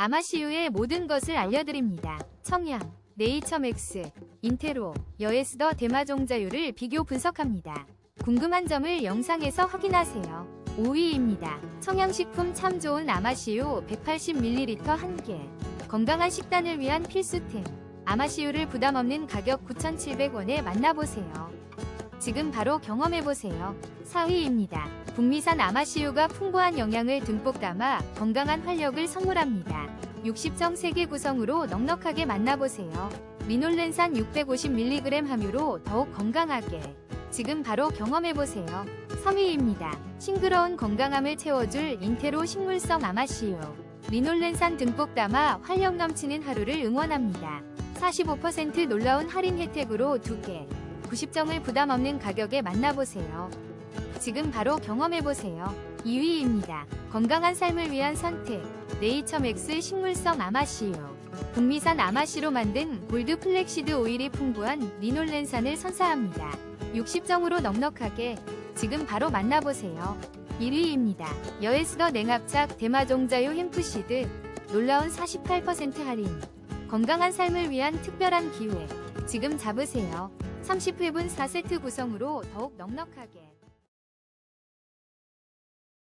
아마시유의 모든 것을 알려드립니다. 청양, 네이처맥스, 인테로, 여에스더 대마종자유를 비교 분석합니다. 궁금한 점을 영상에서 확인하세요. 5위입니다. 청양식품 참 좋은 아마시유 180ml 1개. 건강한 식단을 위한 필수템. 아마시유를 부담 없는 가격 9,700원에 만나보세요. 지금 바로 경험해보세요. 4위입니다. 북미산 아마시유가 풍부한 영양을 듬뿍 담아 건강한 활력을 선물합니다. 60정 3개 구성으로 넉넉하게 만나보세요. 리놀렌산 650mg 함유로 더욱 건강하게. 지금 바로 경험해보세요. 3위입니다. 싱그러운 건강함을 채워줄 인테로 식물성 아마시유. 리놀렌산 듬뿍 담아 활력 넘치는 하루를 응원합니다. 45% 놀라운 할인 혜택으로 2개. 90정을 부담 없는 가격에 만나보세요. 지금 바로 경험해보세요. 2위입니다. 건강한 삶을 위한 선택. 네이처맥스 식물성 아마시유. 북미산 아마시로 만든 골드 플렉시드 오일이 풍부한 리놀렌산을 선사합니다. 60정으로 넉넉하게 지금 바로 만나보세요. 1위입니다. 여에스더 냉합작 대마종자유 햄프시드 놀라운 48% 할인 건강한 삶을 위한 특별한 기회 지금 잡으세요. 30회분 4세트 구성으로 더욱 넉넉하게